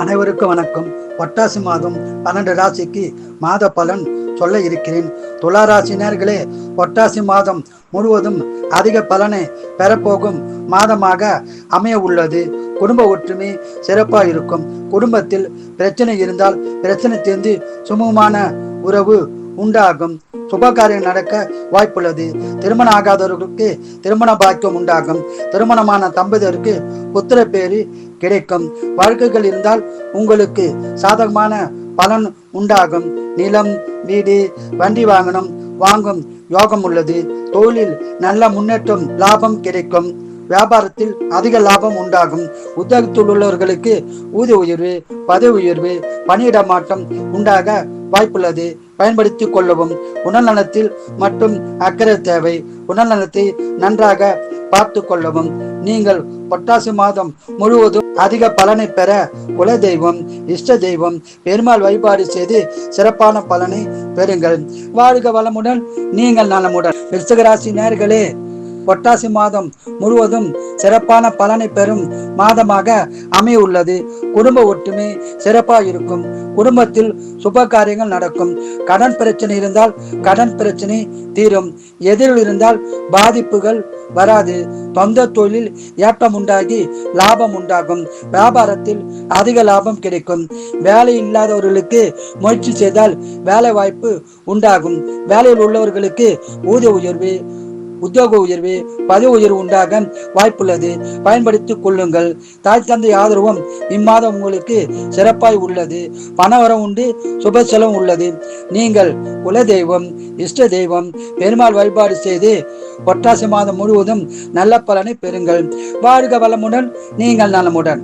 அனைவருக்கும் வணக்கம். பட்டாசு மாதம் பன்னெண்டு ராசிக்கு மாத பலன் சொல்ல இருக்கிறேன். துலா ராசினர்களே பொட்டாசி மாதம் முழுவதும் அதிக பலனை பெறப்போகும் மாதமாக அமைய உள்ளது. குடும்ப ஒற்றுமை சிறப்பாக இருக்கும். குடும்பத்தில் பிரச்சனை இருந்தால் பிரச்சனை தீர்ந்து சுமூகமான உறவு உண்டாகும். சுபகாரியம் நடக்க வாய்ப்புள்ளது. திருமணம் ஆகாதவர்களுக்கு திருமண பாக்கியம் உண்டாகும். திருமணமான தம்பதியருக்கு புத்திர பேரு கிடைக்கும். வழக்குகள் இருந்தால் உங்களுக்கு சாதகமான பலன் உண்டாகும். நிலம் வீடு வண்டி வாகனம் வாங்கும் யோகம் உள்ளது. தொழிலில் நல்ல முன்னேற்றம் லாபம் கிடைக்கும். வியாபாரத்தில் அதிக லாபம் உண்டாகும். உத்தியோகத்தில் உள்ளவர்களுக்கு ஊதிய உயர்வு பதவி உயர்வு பணியிட மாற்றம் உண்டாக வாய்ப்புள்ளது. பயன்படுத்திக் கொள்ளவும். உடல்நலத்தில் மட்டும் அக்கறை தேவை. உடல்நலத்தை நன்றாக பார்த்து கொள்ளவும் நீங்கள் பொட்டாசி மாதம் முழுவதும் அதிக பலனை பெற குல தெய்வம் இஷ்ட தெய்வம் பெருமாள் வழிபாடு செய்து சிறப்பான பலனை பெறுங்கள். வாழ்க வளமுடன் நீங்கள் நலமுடன். விருச்சிகராசி நேர்களே பொட்டாசி மாதம் முழுவதும் சிறப்பான பலனை பெறும் மாதமாக அமையுள்ளது குடும்ப ஒற்றுமை சிறப்பாக இருக்கும். குடும்பத்தில் சுப காரியங்கள் நடக்கும். கடன் பிரச்சனை இருந்தால் கடன் பிரச்சனை தீரும். எதிரில் இருந்தால் பாதிப்புகள் வராது. சொந்த தொழில் ஏற்றம் உண்டாகி லாபம் உண்டாகும். வியாபாரத்தில் அதிக லாபம் கிடைக்கும். வேலை இல்லாதவர்களுக்கு முயற்சி செய்தால் வேலை வாய்ப்பு உண்டாகும். வேலையில் உள்ளவர்களுக்கு ஊதிய உயர்வு உத்தியோக உயர்வு பதவி உயர்வு உண்டாக வாய்ப்புள்ளது. பயன்படுத்திக் கொள்ளுங்கள். தாய் தந்தை ஆதரவும் இம்மாதம் உங்களுக்கு சிறப்பாய் உள்ளது. பணவரம் உண்டு சுப செலவும் உள்ளது. நீங்கள் குல தெய்வம் இஷ்ட தெய்வம் பெருமாள் வழிபாடு செய்து பொட்டாசி மாதம் முழுவதும் நல்ல பலனை பெறுங்கள். வாழ்க வளமுடன் நீங்கள் நலமுடன்.